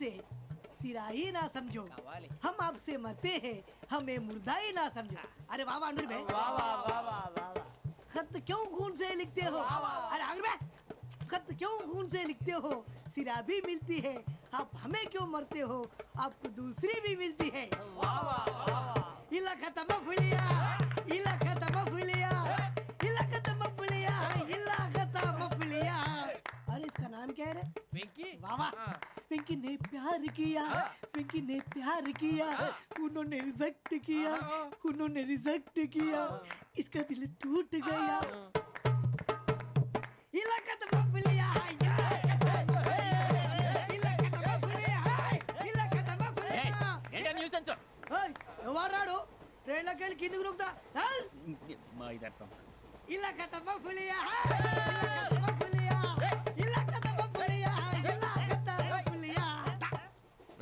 हूँ खून से सिरा ही ना समझो। हम आपसे मरते हैं हमें मुर्दा ही ना समझो। अरे वाह वाह अनुर भाई। वाह वाह वाह वाह वाह खत क्यों खून से लिखते हो? अरे अनुर भाई खत क्यों खून से लिखते हो? सिरा भी मिलती है आप हमें क्यों मरते हो? आपको दूसरी भी मिलती है। इला खत्म फुलिया इला खत्म फुलिया इला खत्म फुलिया इला खत्म फुलिया अरे इसका नाम क्या है रे? वाह वाह। पिंकी ने प्यार किया पिंकी ने प्यार किया उन्होंने रिजेक्ट किया उन्होंने रिजेक्ट किया इसका दिल टूट गया इलाका तो बबलिया है, इलाका तो बबलिया है, इलाका तो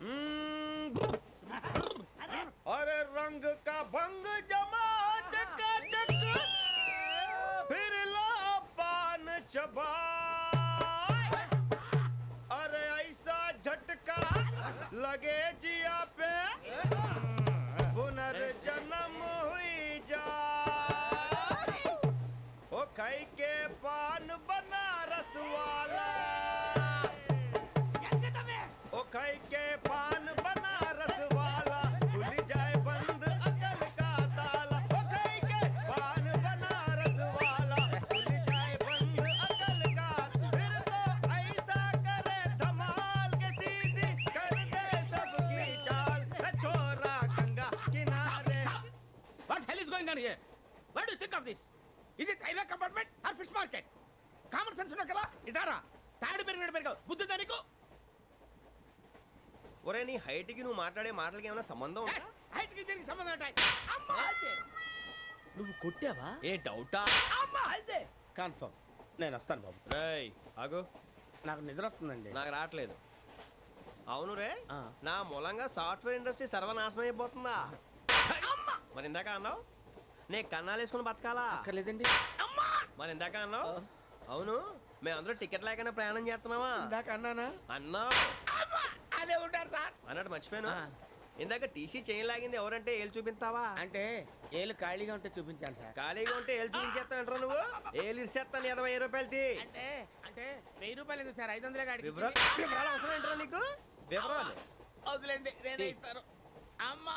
Hum... what do think of this is it railway compartment or fish market common sense ఉన్నా కదా? ఇటారా? తాడు పెరిగినట్టు పెరగవు. బుద్ధి దానికి ఒరే నీ హైట్కి నువ్వు మాట్లాడే మాటలకి ఏమైనా సంబంధం ఉందా? హైట్కి దీనికి సంబంధం ఉంటాయి అమ్మా నువ్వు కొట్టావా? ఏ డౌటా అమ్మా అదే కన్ఫర్మ్ నేను వస్తాను బాబు. రేయ్ ఆగు. నాకు నిద్ర వస్తుందండి. నాకు రావట్లేదు. అవును రే. నా మూలంగా సాఫ్ట్వేర్ ఇండస్ట్రీ సర్వనాశనం అయిపోతుందా? మరి ఇందాక అన్నావు? నే కన్నాలు వేసుకుని బతకాలా? అక్కర్లేదండి. మరి ఇందాక అన్నావు? అవును మేమందరూ టికెట్ లేకుండా ప్రయాణం చేస్తున్నావా? ఇందాక అన్నానా? అన్నావు. అదే ఉంటారు సార్. అన్నట్టు మర్చిపోయాను. ఇందాక టీసీ చేయి లాగింది ఎవరంటే ఏళ్ళు చూపిస్తావా? అంటే ఏళ్ళు ఖాళీగా ఉంటే చూపించాను సార్. ఖాళీగా ఉంటే ఏళ్ళు చూపించేస్తావు నువ్వు? ఏళ్ళు ఇచ్చేస్తాను ఇరవై రూపాయలు అంటే అంటే వెయ్యి రూపాయలు ఎందుకు సార్? ఐదు వందలే వివరాలు వివరాలు అవసరం ఏంట్రా నీకు? వివరాలు. వదిలేండి నేనే ఇస్తాను. అమ్మా!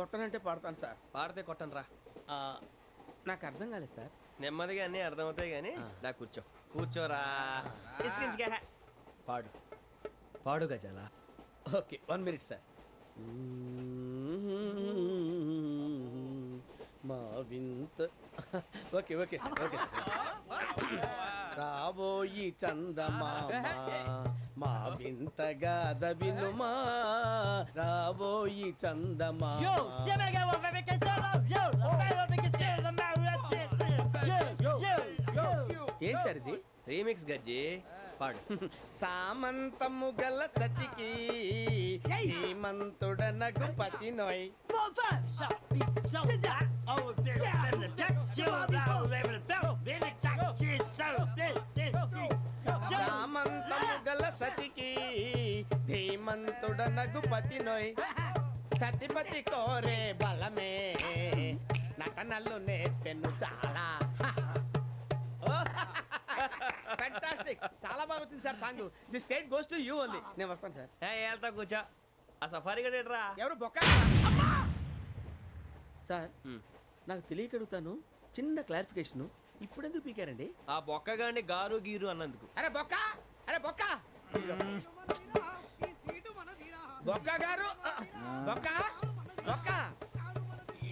కొట్టనంటే పాడతాను సార్. పాడితే కొట్టను రా ఆ, నాకు అర్థం కాలేదు సార్. నెమ్మదిగా అన్నీ అర్థమవుతాయి కానీ దా కూర్చో. కూర్చోరా. పాడు. పాడు గజాల. Okay one minute sir. వింత. Okay okay sir okay sir. రాబోయి చందమా మా వింత గాథ వినుమా రాబోయి చందమా ఏం సరిది రీమిక్స్ గజ్జి? పాడు. సామంతము గల సతికి శ్రీమంతుడనగు పతి నోయ్. గల సతికి ధీమంతుడనగు పతి నోయ్. సతిపతి కోరే బలమే నటనలు నేర్పెను చాలా. ఫ్యాంటాస్టిక్ చాలా బాగుంది sir song. The state goes to you only నేను వస్తాను సార్. వెళ్తా కూర్చో. ఆ సఫారీ గడేట్రా ఎవరు బొక్క? సార్ నాకు తెలియక అడుగుతాను చిన్న క్లారిఫికేషన్. ఇప్పుడెందుకు పీకారండి? ఆ బొక్క గాండి గారు గీరు అన్నందుకు. అరే బొక్క! అరే బొక్క! బొక్క గారు! బొక్క! బొక్క!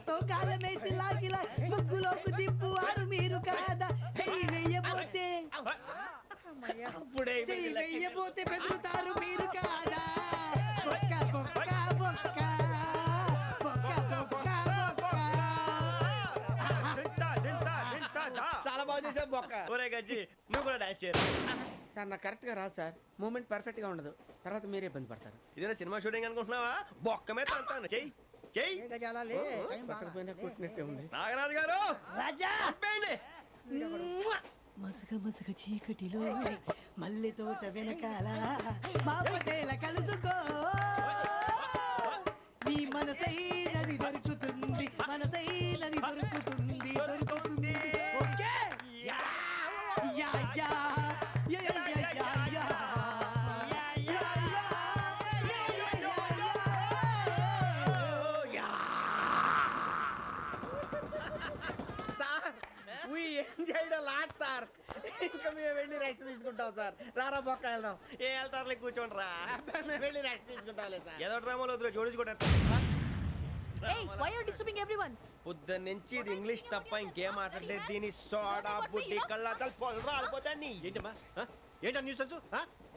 వాళ్ళు చూపులతో కాలమేసి లాగిలా ముగ్గులోకి దిప్పువారు మీరు కాదా? చెయ్యి వెయ్యబోతే అప్పుడే చెయ్యి వెయ్యబోతే బెదురుతారు మీరు కాదా? బొక్క బొక్క బొక్క. బొక్క బొక్క బొక్క. దింతా, దింతా, దింతా, దా. చాలా బాగా చేసావు బొక్క. ఒరే గజ్జి నువ్వు కూడా డాన్స్ చేయరు సార్ నాకు కరెక్ట్గా రాదు సార్. మూమెంట్ పర్ఫెక్ట్గా ఉండదు. తర్వాత మీరే ఇబ్బంది పడతారు. ఇదేనా సినిమా షూటింగ్ అనుకుంటున్నావా? బొక్క మీద అంతాను చెయ్యి. చెయ్యి ఏ గజాలా లే, టైం పక్కన బాగా. పోయినా కొట్టినట్టే ఉంది. నాగరాజు గారు! రాజా. మసక మసక చీకటిలో మల్లె తోట వెనకాల మా కలుసుకో. నీ మనసైనది దొరుకుతుంది మనసైనది దొరుకుతుంది దొరుకుతుంది. తీసుకుంటాం సార్. రారా బొక్క వెళ్దాం. ఏ వెళ్తారులే కూర్చోండి రా. మేము వెళ్ళి రెస్ట్ తీసుకుంటాంలే సార్. ఏదో డ్రామాలో వద్దులే జోడించుకుంటా Hey, why are you disturbing everyone? పొద్దున్న నుంచి ఇది ఇంగ్లీష్ తప్ప ఇంకేం మాట్లాడలేదు. దీని సోడా బుడ్డి కళ్ళతలు పొలరా రాలిపోతా నీ ఏంటమ్మా? ఏంటా న్యూస్ వచ్చు?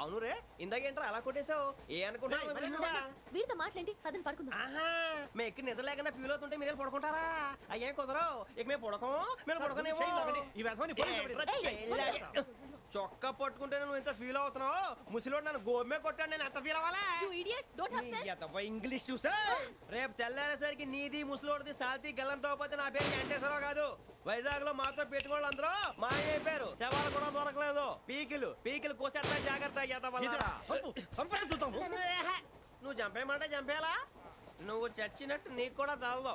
అవును రే ఇందాకేంట్రా అలా కొట్టేశావు? ఏ వీరితో మాట్లాడి పదని పడుకుందాం. ఆహా మేము ఎక్కడ నిద్ర లేకుండా ఫీల్ అవుతుంటే మీరు పడుకుంటారా? అయ్యేం కుదరవు? ఇక మేము పడకం మేము పడకనేమో. ఈ చొక్కా పట్టుకుంటే నువ్వు ఎంత ఫీల్ అవుతున్నావు. ముసలివాడు నన్ను గోమే కొట్టాడు నేను ఎంత ఫీల్ అవ్వాలా? ఇంగ్లీష్ చూసా? రేపు తెల్లారేసరికి నీది ముసలోడిది సాల్తీ గల్లంతో పోతే నా పేరు వెంకటేశ్వరరావు కాదు. వైజాగ్లో మాతో పెట్టుకోళ్ళు అందరూ మాయైపోయారు శవాలు కూడా దొరకలేదు. పీకిలు పీకిలు కోసేస్తా జాగ్రత్త చూద్దాము నువ్వు చంపేయమంటే చంపేలా? నువ్వు చచ్చినట్టు నీకు కూడా తగదు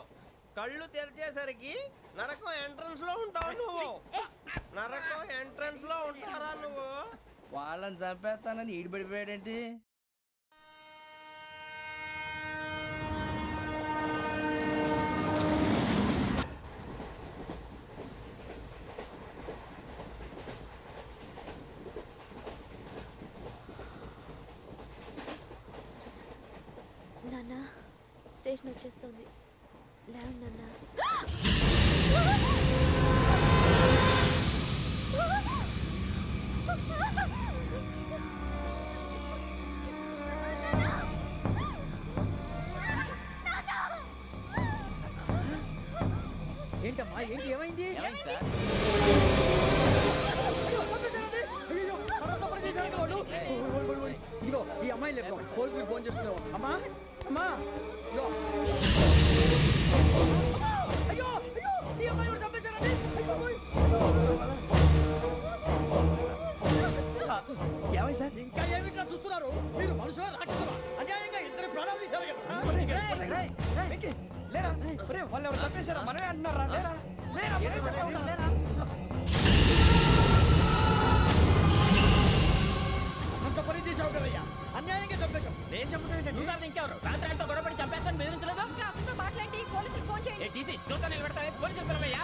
కళ్ళు తెరిచేసరికి నరకం ఎంట్రన్స్లో ఉంటావు నువ్వు. నరకం ఎంట్రన్స్లో ఉంటారా నువ్వు? వాళ్ళని చంపేస్తానని ఈడిపడిపోయాడేంటి? వచ్చేస్తుంది ఏంటమ్మా? ఏంటి? ఏమైంది? ఇదిగో లేరా ఒరేయ్, వాళ్ళు ఎవరు మనమే అంటున్నారా లేరా లేరా లేరా అంత పని చేసావు కదయ్యా అన్యాయంగా చంపేశావు నేను చంపడం నువ్వు కాదు ఇంకెవరు రాత్రి గొడవపడి చంపేస్తాను బెదిరించలేదు ఇంకా మాట్లాడి పోలీసులకు ఫోన్ చేయండి టీసీ చూస్తా పోలీసులు పిలవయ్యా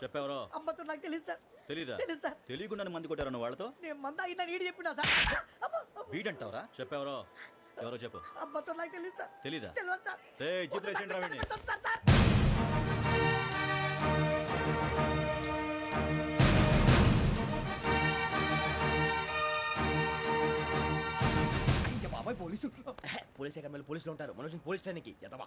చెప్పెవరో? అమ్మతో నాకు తెలియదు సార్. తెలీదా? తెలీదు సార్. తెలియకుండా మంది కొట్టారు వాళ్ళతో? నేను మంద అయినా నీడి చెప్పినా సార్. వీడంటావరా? చెప్పెవరో? ఎవరో చెప్పు. అమ్మతో నాకు తెలియదు సార్. తెలీదా? తెలియదు సార్. రే జీప్ రేసేయండి రా వీడిని. వద్దు సార్ సార్. అయ్య బాబాయ్ పోలీసు పోలీస్ అకాడమీలో పోలీసులు ఉంటారు. మనుషులు పోలీస్ ట్రైనింగ్ ఎదవా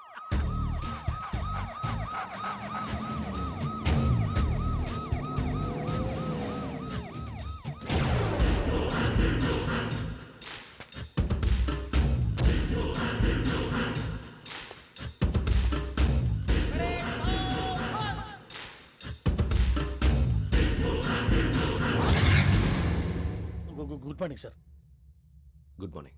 Good morning sir good morning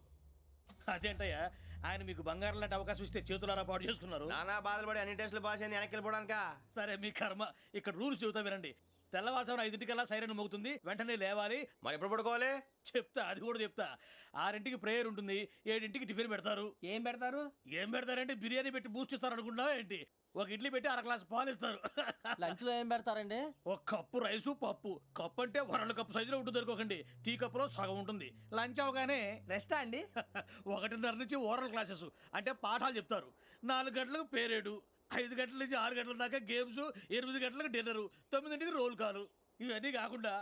అదేంటయ్యా? ఆయన మీకు బంగారం లాంటి అవకాశం ఇస్తే చేతులారా పాటు చేసుకున్నారు. నానా బాధలు పడి అన్ని టెస్టులు పాస్ అయింది వెనక్కి వెళ్ళిపోవడానికా? సరే మీ కర్మ. ఇక్కడ రూల్స్ చెబుతా వినండి. తెల్లవారుజామున ఐదింటికల్లా సైరన్ మోగుతుంది. వెంటనే లేవాలి. మరి ఎప్పుడు పడుకోవాలి? చెప్తా అది కూడా చెప్తా. ఆరింటికి ప్రేయర్ ఉంటుంది. ఏడింటికి టిఫిన్ పెడతారు. ఏం పెడతారు? ఏం పెడతారంటే బిర్యానీ పెట్టి బూస్ట్ ఇస్తారు అనుకుంటున్నావా ఏంటి? ఒక ఇడ్లీ పెట్టి అర గ్లాస్ పాలు ఇస్తారు. లంచ్లో ఏం పెడతారండి? ఒక కప్పు రైసు పప్పు. కప్పు అంటే వరల్డ్ కప్పు సైజులో ఉంటుంది అనుకోకండి టీ కప్పులో సగం ఉంటుంది. లంచ్ అవగానే రెస్టా అండి? ఒకటిన్నర నుంచి ఓరల్ క్లాసెస్. అంటే పాఠాలు చెప్తారు. నాలుగు గంటలకు పేరేడు ఐదు గంటల నుంచి ఆరు గంటల దాకా గేమ్స్ ఎనిమిది గంటలకు డిన్నరు తొమ్మిదింటికి రోల్ కాలు ఇవన్నీ కాకుండా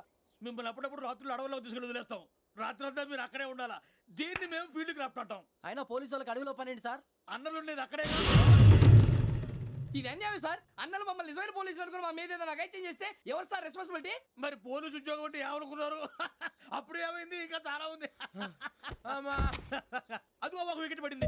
మిమ్మల్ని అప్పుడప్పుడు రాత్రులు అడవుల్లో తీసుకెళ్ళి వదిలేస్తాం. రాత్రి అంతా మీరు అక్కడే ఉండాలా? దీన్ని మేము ఫీల్డ్ క్రాఫ్ట్ అంటాం. అయినా పోలీసు వాళ్ళకి అడవిలో పని ఏంటి సార్? అన్నలు ఉండేది అక్కడే ఇది అన్యాయం సార్. అన్నలు మమ్మల్ని నిజమైన పోలీసులు అనుకుని మా మీద ఏదైనా చేస్తే ఎవరు సార్ రెస్పాన్సిబిలిటీ మరి పోలీసు ఉద్యోగం అంటే ఏమనుకున్నారు? అప్పుడు ఏమైంది? ఇంకా చాలా ఉంది. అదిగో ఒక వికెట్ పడింది.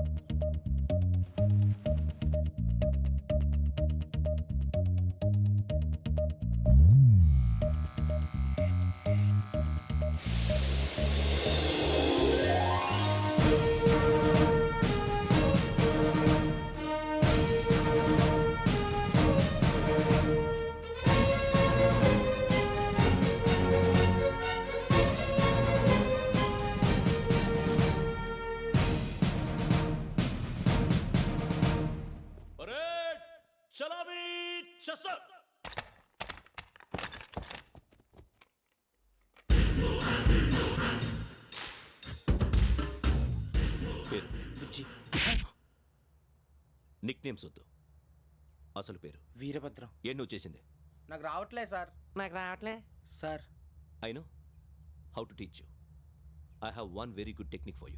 నిక్ నేమ్స్ వద్దు అసలు పేరు. వీరభద్రం. ఏ నువ్వు చేసింది? నాకు రావట్లే సార్. నాకు రావట్లే? Sir. I know. How to teach you. I have one very good technique for you.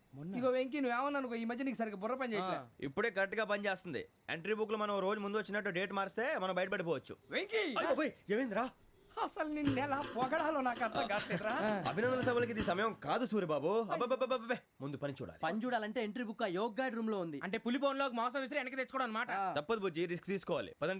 ఇగో వెంకీ నువ్వేమన్నా అనుకో ఈ మధ్య నీకు సరిగ్గా బుర్ర పని చేయట్లే. ఇప్పుడే కరెక్ట్గా పని చేస్తుంది. ఎంట్రీ బుక్లో మనం రోజు ముందు వచ్చినట్టు డేట్ మారిస్తే మనం బయటపడిపోవచ్చు. వెంకీ! ఏమైందిరా? అసలు నిన్న ఎలా పొగడాలో నాకు అర్థం కావట్లేదురా అభినందన సభలకి ఇది సమయం కాదు సూర్యబాబు. ముందు పని చూడాలి. పని చూడాలంటే ఎంట్రీ బుక్ ఆ యోగ్ గైడ్ రూమ్లో ఉంది. అంటే పులి బోన్లోకి మాంసం విసిరి వెనక్కి తెచ్చుకోవడం అనమాట తప్పదు బుజ్జి రిస్క్ తీసుకోవాలి. పదండి.